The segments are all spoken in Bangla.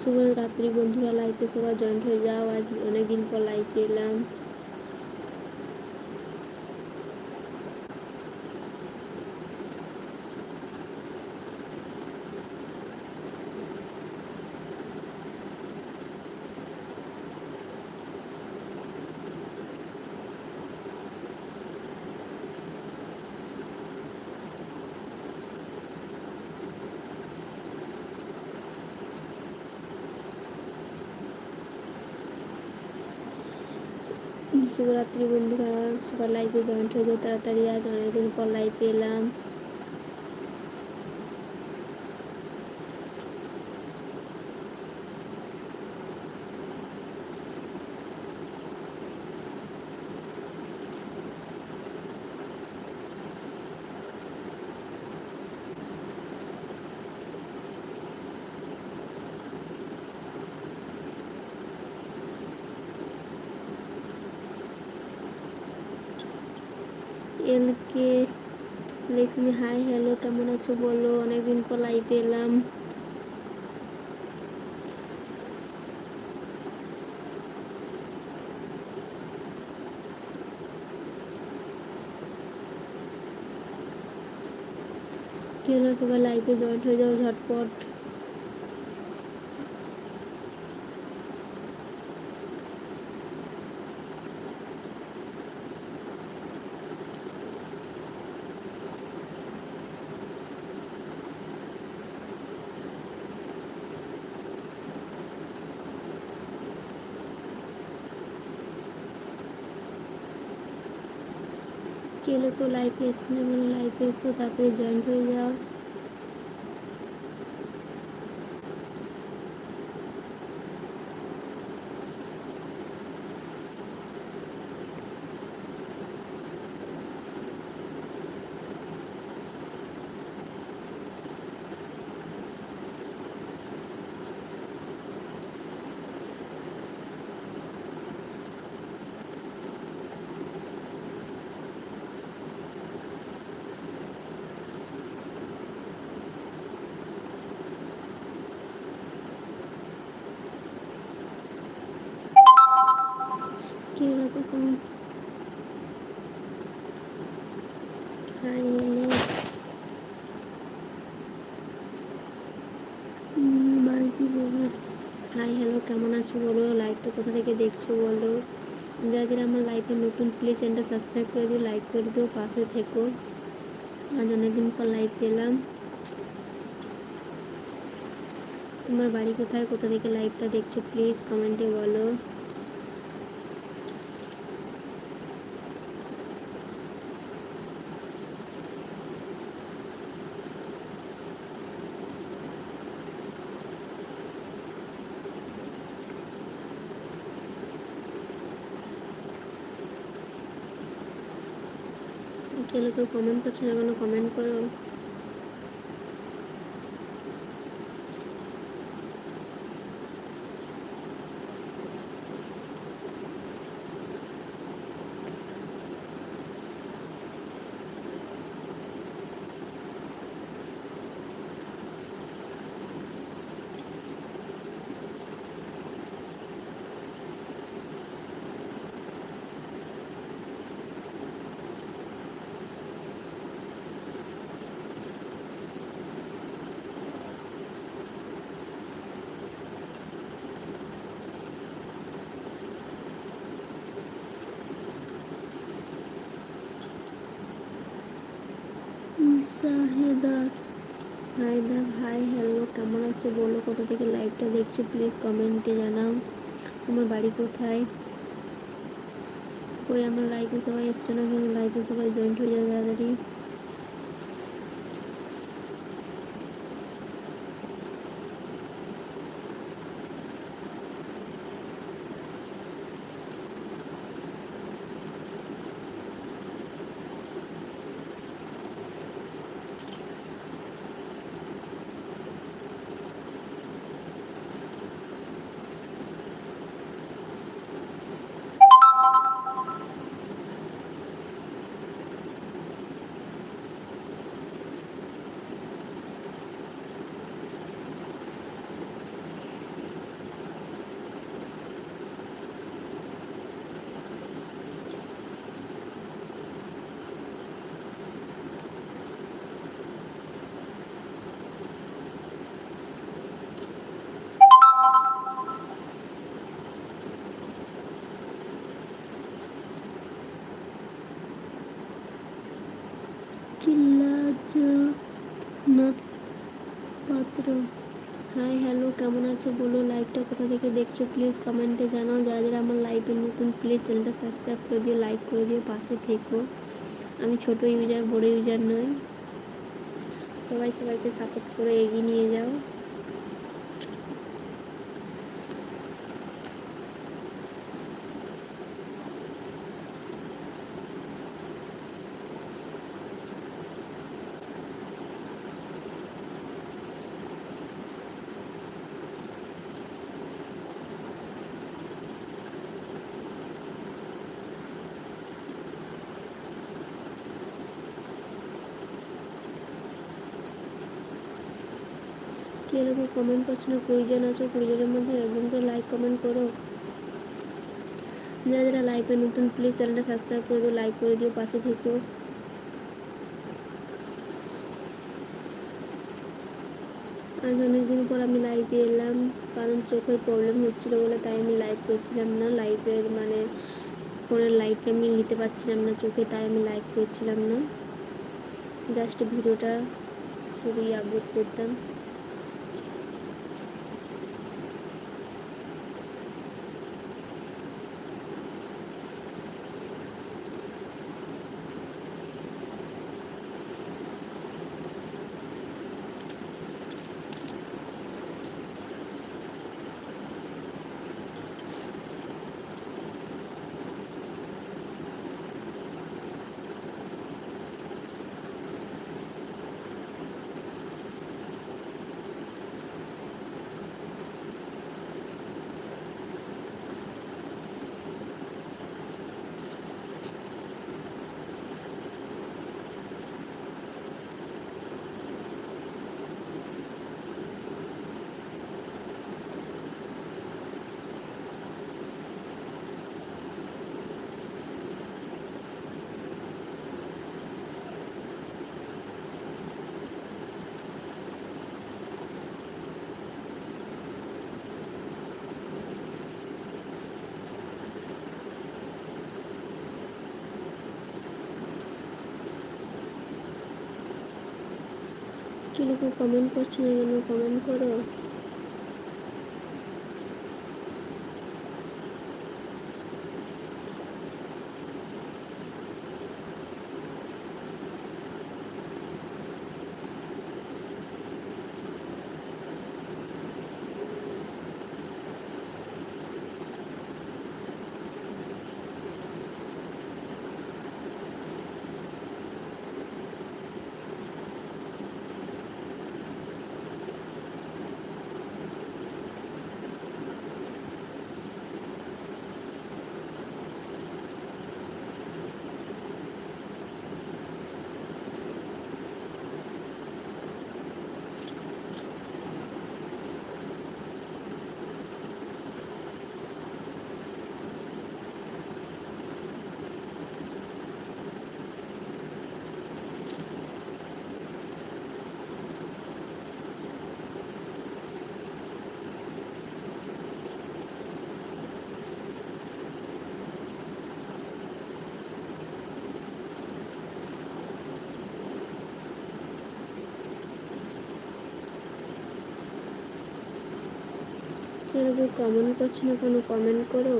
শুভ রাত্রি বন্ধুরা লাইফে সবাই জয়েন্ট হয়ে যাও। আজ অনেকদিন পর লাইফে এলাম। শুভরাত্রি বন্ধুরা। সবার লাইভে জয়েন্ট হয়ে যাও তাড়াতাড়ি আজ অনেকদিন পর লাইভ এলাম এলকে লেখনি, হাই, হ্যালো, কেমন আছো? বলো, অনেকদিন পর লাইভে এলাম। কি হলো সবাই লাইভে জয়েন্ট হয়ে যাও ঝটপট? কে লোক লাইফে এসছো না বলে লাইফে এসছো তাড়াতাড়ি জয়েন্ট হয়ে যাও কে রকম হাই হ্যালো বাজি গোবর হাই হ্যালো কেমন আছো বলো? লাইভটা কোথা থেকে দেখছ বলো? যাদের আমার লাইফে নতুন প্লিজ চ্যানেলটা সাবস্ক্রাইব করে দিও লাইক করে দিও, পাশে থেকো। আজ অনেকদিন পর লাইভ পেলাম। তোমার বাড়ি কোথায়? কোথা থেকে লাইভটা দেখছ? প্লিজ কমেন্টে বলো। কেউ কেউ কমেন্ট করছে না কেন? কমেন্ট করো। সাহেদা সাইদা ভাই হ্যালো কেমন আছো? বলো, কোথা থেকে লাইভটা দেখছ? প্লিজ কমেন্টে জানাও। তোমার বাড়ি কোথায়? কই, আমার লাইভে সবাই এসছো না কেন? লাইভে সবাই জয়েন্ট হয়ে যাও তাড়াতাড়ি। পাত্র হাই হ্যালো কেমন আছো? বলো লাইভটা কোথা থেকে দেখছ? প্লিজ কমেন্টে জানাও। যারা যারা আমার লাইভে নতুন প্লিজ চ্যানেলটা সাবস্ক্রাইব করে দিও লাইক করে দিও, পাশে থেকো। আমি ছোট ইউজার বড় ইউজার নয় সবাই সবাইকে সাপোর্ট করে এগিয়ে নিয়ে যাও। লোকে কমেন্ট করছ না কুড়ি জন আছো, কুড়ি জনের মধ্যে একদম তো লাইক কমেন্ট করো। যারা যারা লাইভে নতুন প্লিজ চ্যানেলটা সাবস্ক্রাইব করে দিও লাইক করে দিও, পাশে থেকো। আজ অনেকদিন পর আমি লাইভে এলাম, কারণ চোখের প্রবলেম হচ্ছিল বলে তাই আমি লাইভ করছিলাম না। লাইভের মানে ফোনের লাইটটা আমি নিতে পারছিলাম না চোখে, তাই আমি লাইভ করছিলাম না। জাস্ট ভিডিওটা শুধুই আপলোড করতাম। কি লোকে কমেন্ট করছ না কেন কমেন্ট করো? কি আগে কমেন্ট করছ না কোনো কমেন্ট করো?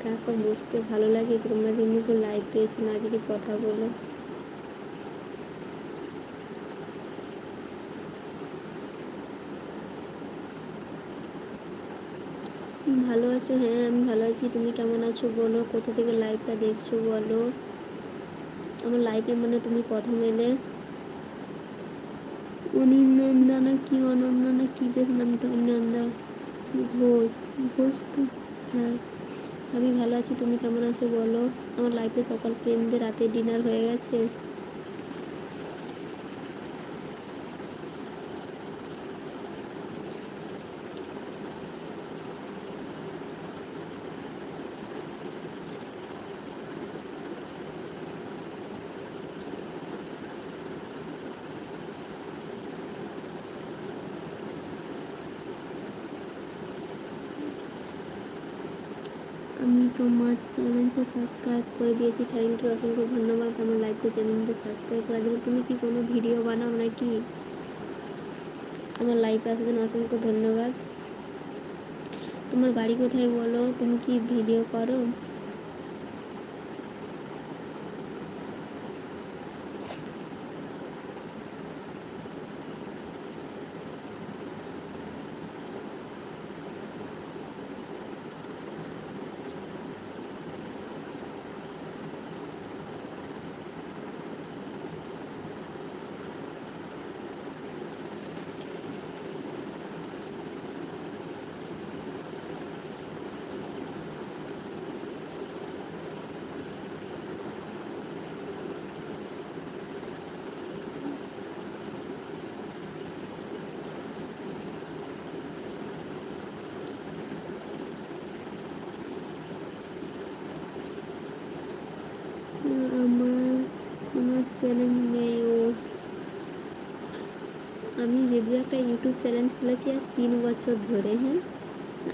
একা একা বসতে ভালো লাগে তোমরা কিন্তু লাইভ পেয়েছ না আজকে কথা বলো ভালো আছো? হ্যাঁ আমি ভালো আছি। তুমি কেমন আছো বলো? কোথা থেকে লাইভটা দেখছ বলো? আমার লাইভে মানে তুমি প্রথম এলে অনিনন্দা না কি অনন্য না কি বেশ নামটা? অনিনন্দা ঘোষ। ঘোষ তো? হ্যাঁ। আমি ভালো আছি, তুমি কেমন আছো বলো? আমার লাইফে সকাল ফ্রেন্ডদের রাতে ডিনার হয়ে গেছে। আমি তোমার চ্যানেলটা সাবস্ক্রাইব করে দিয়েছি। থ্যাংক ইউ অসংখ্য ধন্যবাদ আমার লাইভে চ্যানেলটা সাবস্ক্রাইব করার জন্য। তুমি কি কোনো ভিডিও বানাও নাকি? আমার লাইভ আসার জন্য অসংখ্য ধন্যবাদ। তোমার বাড়ি কোথায় বলো? তুমি কি ভিডিও করো আমার চ্যানেল নেই ও। আমি যদিও একটা ইউটিউব চ্যানেল খুলেছি আজ তিন বছর ধরে হ্যাঁ?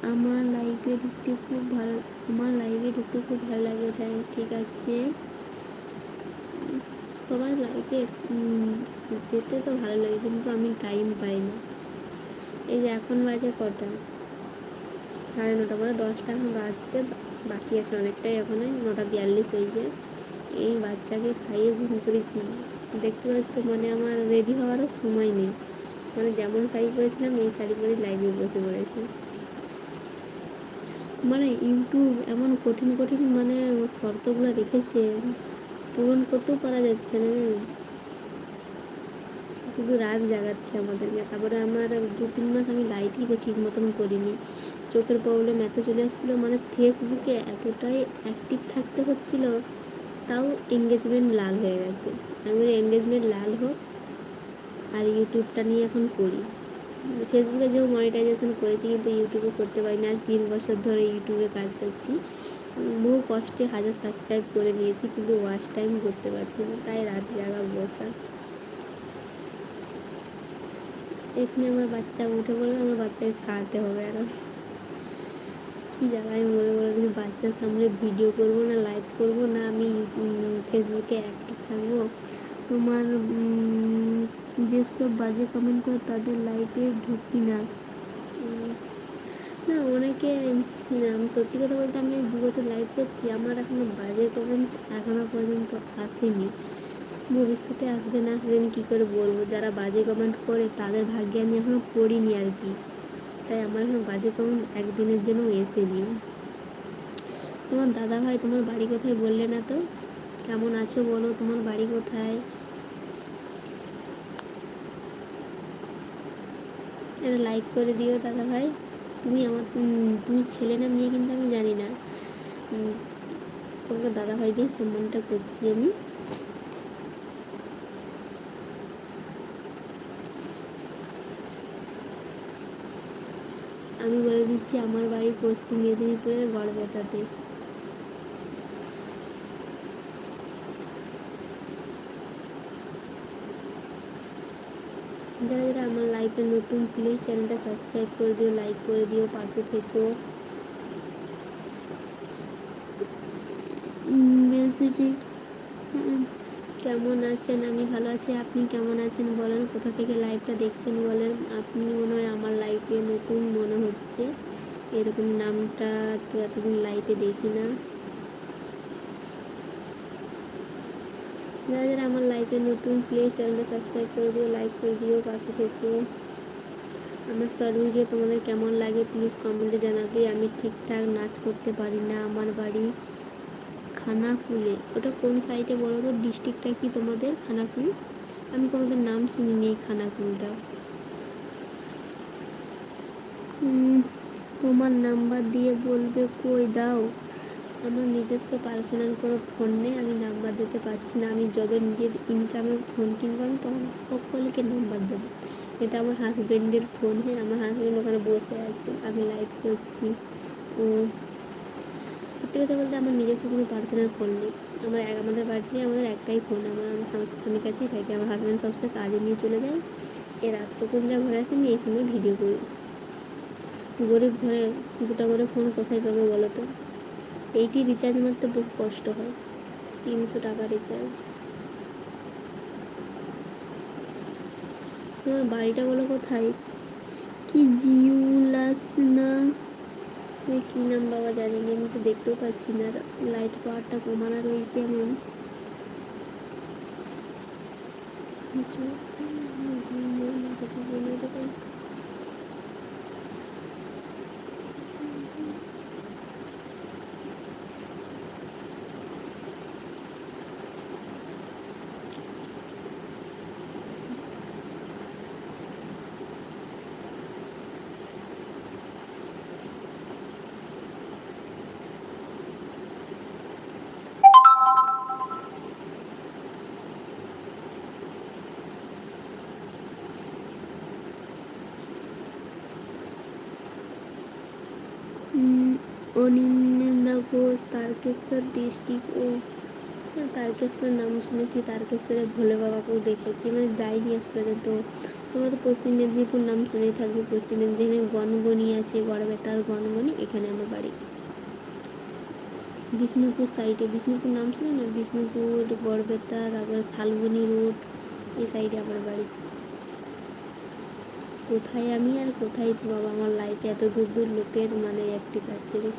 আমার লাইভে ঢুকতে খুব ভালো, আমার লাইভে ঢুকতে খুব ভালো লাগে তাই ঠিক আছে? সবার লাইফে যেতে তো ভালো লাগে, কিন্তু আমি টাইম পাই না। এই যে এখন বাজে কটা? সাড়ে নটা মানে দশটা এখন বাজতে বাকি আছে অনেকটাই এখন, নটা বিয়াল্লিশ হয়েছে। এই বাচ্চাকে খাইয়ে ঘুম করেছি। দেখতে পাচ্ছ মানে আমার রেডি হওয়ারও সময় নেই। মানে যেমন শাড়ি পরেছিলাম, এই শাড়ি পরে লাইভে বসে পড়েছি। মানে ইউটিউব এমন কঠিন কঠিন মানে শর্তগুলো রেখেছে। পূরণ করতেও পারা যাচ্ছে না শুধু রাত জাগাচ্ছে আমাদেরকে। তারপরে আমার দু, তিন মাস আমি লাইটই ঠিক মতন করিনি। চোখের প্রবলেম এত চলে এসেছিল মানে ফেসবুকে এতটাই অ্যাক্টিভ থাকতে হচ্ছিল তাও এঙ্গেজমেন্ট লাল হয়ে গেছে। আমি বলি এঙ্গেজমেন্ট লাল হোক আর ইউটিউবটা নিয়ে এখন করি। ফেসবুকে যেও মনিটাইজেশন করেছি, কিন্তু ইউটিউবে করতে পারি না। তিন বছর ধরে ইউটিউবে কাজ করছি। বহু কষ্টে হাজার সাবস্ক্রাইব করে নিয়েছি, কিন্তু ওয়াচ টাইম করতে পারছি না। তাই রাত জাগা বসা। এখানে আমার বাচ্চা উঠে পড়বে, আমার বাচ্চাকে খাওয়াতে হবে আরও কী জায়গায় মরে মরে দেখি বাচ্চার সামনে ভিডিও করব না লাইভ করব না, আমি ফেসবুকে অ্যাক্টিভ থাকব। তোমার যেসব বাজে কমেন্ট করে তাদের লাইফে ঢুকি না। না, অনেকে আমি সত্যি কথা বলতে আমি দু বছর লাইভ করছি, আমার এখনও বাজে কমেন্ট এখনও পর্যন্ত আসেনি। ভবিষ্যতে আসবে না, আসবে আমি কী করে বলব? যারা বাজে কমেন্ট করে, তাদের ভাগ্যে আমি এখনও পড়িনি আর কি। তাই আমার এখন বাজে কমেন্ট একদিনের জন্য এসে এসেনি তোমার দাদা ভাই তোমার বাড়ি কোথায় বললে না তো? কেমন আছো বলো, তোমার বাড়ি কোথায়? এটা লাইক করে দিও দাদা ভাই তুমি আমার তুমি ছেলে না মেয়ে কিন্তু আমি জানি না। তোমাকে দাদা ভাই দিয়ে সম্মানটা করছি আমি। আমি বলে দিচ্ছি, আমার বাড়ি পশ্চিম মেদিনীপুরের গড়বেতাতে। যারা যারা আমার লাইফে নতুন প্লিজ চ্যানেলটা সাবস্ক্রাইব করে দিও লাইক করে দিও, পাশে থেকো। ইংরেজি কেমন আছেন? আমি ভালো আছি। আপনি কেমন আছেন? বলেন, কোথা থেকে লাইভটা দেখছেন বলেন। আপনি মনে হয় আমার লাইফে নতুন মনে হচ্ছে। এরকম নামটা তো এতদিন লাইফে দেখি না। যারা যারা আমার লাইফে নতুন প্লিজ চ্যানেলটা সাবস্ক্রাইব করে দিও লাইক করে দিও, পাশে থেকো। আমার শর্ট তোমাদের কেমন লাগে প্লিজ কমেন্টে জানাবে। আমি ঠিকঠাক নাচ করতে পারি না। আমার বাড়ি খানাকুলে। ওটা কোন সাইডে বলো তো? ডিস্ট্রিক্টটা কি তোমাদের? খানাকুল? আমি কোনোদের নাম শুনিনি এই খানাকুলটা। তোমার নাম্বার দিয়ে বলবে কই? দাও। আমার নিজস্ব পার্সোনাল কোনো ফোন নেই, আমি নাম্বার দিতে পারছি না। আমি যবে নিজের ইনকামের ফোন কিনবো, আমি তখন সকলকে নাম্বার দেবো। এটা আমার হাজব্যান্ডের ফোন হ্যাঁ? আমার হাজব্যান্ড ওখানে বসে আছে। আমি লাইভ করছি। ও সত্যি কথা বলতে আমার নিজস্ব কোনো পার্সোনাল ফোন নেই। আমার আমাদের বাড়িতে আমাদের একটাই ফোন আমার আমার স্বামী- স্বামীর কাছেই থাকে আমার হাজব্যান্ড সবসময় কাজে নিয়ে চলে যায়। এ রাতটুকুন যা ঘরে আসে আমি এই সময় ভিডিও করি। গরিব ঘরে দুটো করে ফোন কোথায় পাবো বলো তো? এইটি রিচার্জ মারতে বহু কষ্ট হয়। তিনশো টাকা রিচার্জ তোমার বাড়িটা বলো কোথায়? কি জিউলাস না? কী নাম বাবা জানি না, আমি তো দেখতেও পাচ্ছি না। লাইট পাওয়ারটা কমানো রয়েছে এমন। অনিন্দা ঘোষ তারকেশ্বর ডিস্ট্রিক্ট ও না, তারকেশ্বর নাম শুনেছি তারকেশ্বরে ভোলে বাবাকেও দেখেছি মানে যাইনি আজ পর্যন্ত। তোমরা তো পশ্চিম মেদিনীপুর নাম শুনেই থাকবে পশ্চিম মেদিনীপুরে গনগনি আছে গড়বেতার গনগনি এখানে আমার বাড়ি। বিষ্ণুপুর সাইডে বিষ্ণুপুর নাম শুনে না? বিষ্ণুপুর গড়বেতা তারপরে শালবনি রোড এই সাইডে আমার বাড়ি। কোথায় আমি আর কোথায় বাবা? আমার লাইফে এত দূর দূর লোকের মানে অ্যাক্টিভ আছে রে।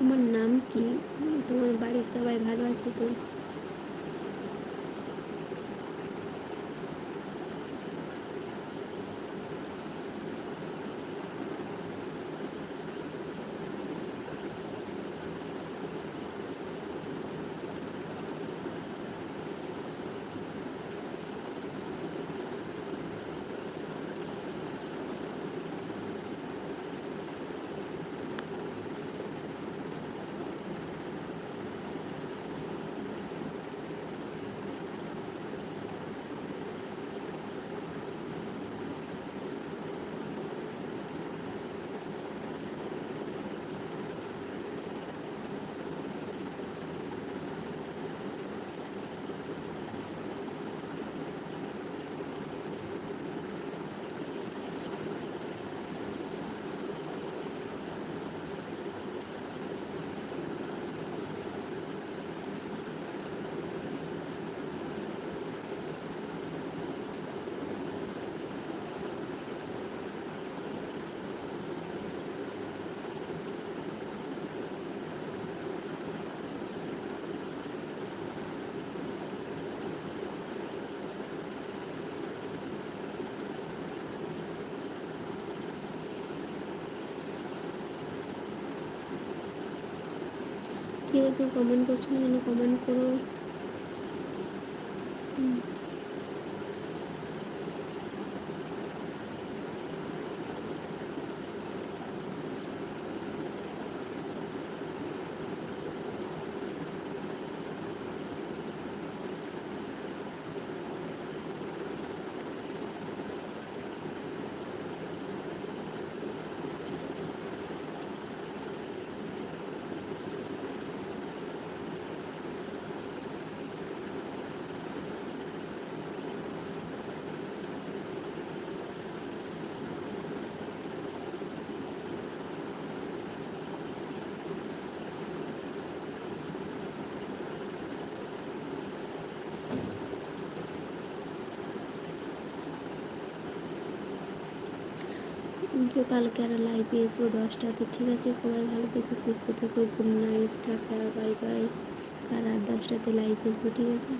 তোমার নাম কি? তোমার বাড়ির সবাই ভালো আছে তো? কেউ কেউ কমেন্ট করছ না কমেন্ট করো। তো কালকে আরও লাইভে আসব দশটাতে। ঠিক আছে, সবাই ভালো থেকো, সুস্থ থেকো good night tata bye bye আর রাত দশটাতে লাইভ আসব, ঠিক আছে?